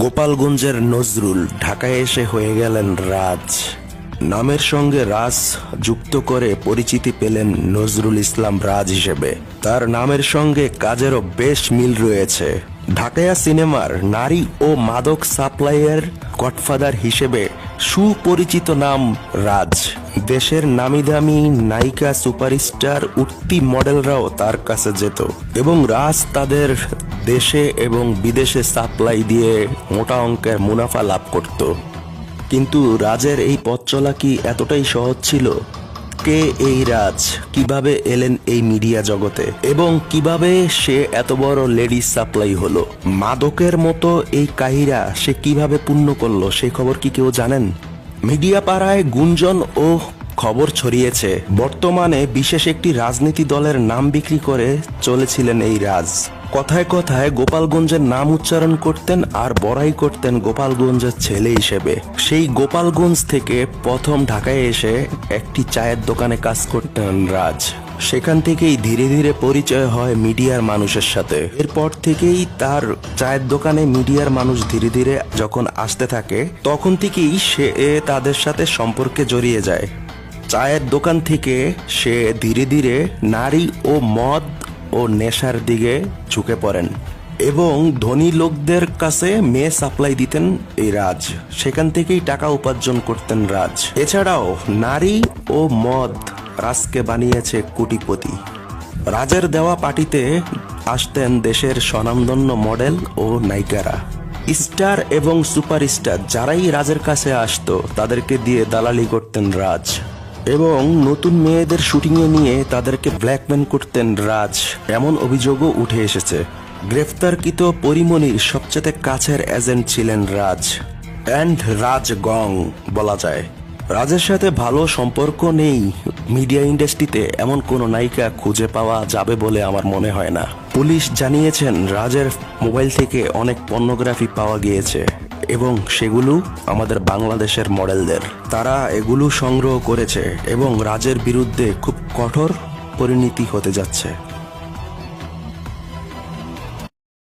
গোপালগঞ্জের নজরুল ঢাকায় এসে হয়ে গেলেন রাজ। নামের সঙ্গে রাজ যুক্ত করে পরিচিতি পেলেন নজরুল ইসলাম রাজ হিসেবে। তার নামের সঙ্গে কাজেরও বেশ মিল রয়েছে। ঢাকায়া সিনেমার নারী ও মাদক সাপ্লাইয়ের গডফাদার হিসেবে সুপরিচিত নাম রাজ। দেশের নামি দামি নায়িকা সুপারস্টার উঠতি মডেলরাও তার কাছে যেত এবং রাজ তাদের দেশে এবং বিদেশে সাপ্লাই দিয়ে মোটা অঙ্কের মুনাফা লাভ করত। কিন্তু রাজের এই পথ চলা কি এতটাই সহজ ছিল? কে এই রাজ? কীভাবে এলেন এই মিডিয়া জগতে? এবং কীভাবে সে এত বড় লেডিস সাপ্লাই হলো? মাদকের মতো এই কাহিরা সে কীভাবে পূর্ণ করল সেই খবর কি কেউ জানেন? মিডিয়া পাড়ায় গুঞ্জন ও খবর ছড়িয়েছে। বর্তমানে বিশেষ একটি রাজনীতি দলের নাম বিক্রি করে চলেছিলেন এই রাজ। কথায় কথায় গোপালগঞ্জের নাম উচ্চারণ করতেন আর বড়াই করতেন গোপালগঞ্জের ছেলে হিসেবে। সেই গোপালগঞ্জ থেকে প্রথম ঢাকায় এসে একটি চায়ের দোকানে কাজ করতেন রাজ। সেখান থেকেই ধীরে ধীরে পরিচয় হয় মিডিয়ার মানুষের সাথে। এরপর থেকেই তার চায়ের দোকানে মিডিয়ার মানুষ ধীরে ধীরে যখন আসতে থাকে, তখন থেকেই সে তাদের সাথে সম্পর্কে জড়িয়ে যায়। চায়ের দোকান থেকে সে ধীরে ধীরে নারী ও মদ ও নেশার দিকে ঝুঁকে পড়েন এবং ধনী লোকদের কাছে মেয়ে সাপ্লাই দিতেন এই রাজ। সেখান থেকেই টাকা উপার্জন করতেন রাজ। এছাড়াও নারী ও মদ রাজকে বানিয়েছে কোটিপতি। রাজের দেওয়া পার্টিতে আসতেন দেশের স্বনামধন্য মডেল ও নায়িকারা। স্টার এবং সুপারস্টার যারাই রাজের কাছে আসতো, তাদেরকে দিয়ে দালালি করতেন রাজ। এবং নতুন মেয়েদের শুটিংয়ে নিয়ে তাদেরকে ব্ল্যাকমেন করতেন রাজ। এমন অভিযোগও উঠে এসেছে। গ্রেফতারকৃত পরিমণির সবচেয়ে কাছের এজেন্ট ছিলেন রাজ। অ্যান্ড রাজ গং, বলা যায়। রাজের সাথে ভালো সম্পর্ক নেই। মিডিয়া ইন্ডাস্ট্রিতে এমন কোনো নায়িকা খুঁজে পাওয়া যাবে বলে আমার মনে হয় না। পুলিশ জানিয়েছেন, রাজের মোবাইল থেকে অনেক পর্নোগ্রাফি পাওয়া গিয়েছে। এবং সেগুলো আমাদের বাংলাদেশের মডেলদের। তারা এগুলো সংগ্রহ করেছে এবং রাজের বিরুদ্ধে খুব কঠোর পরিণতি হতে যাচ্ছে।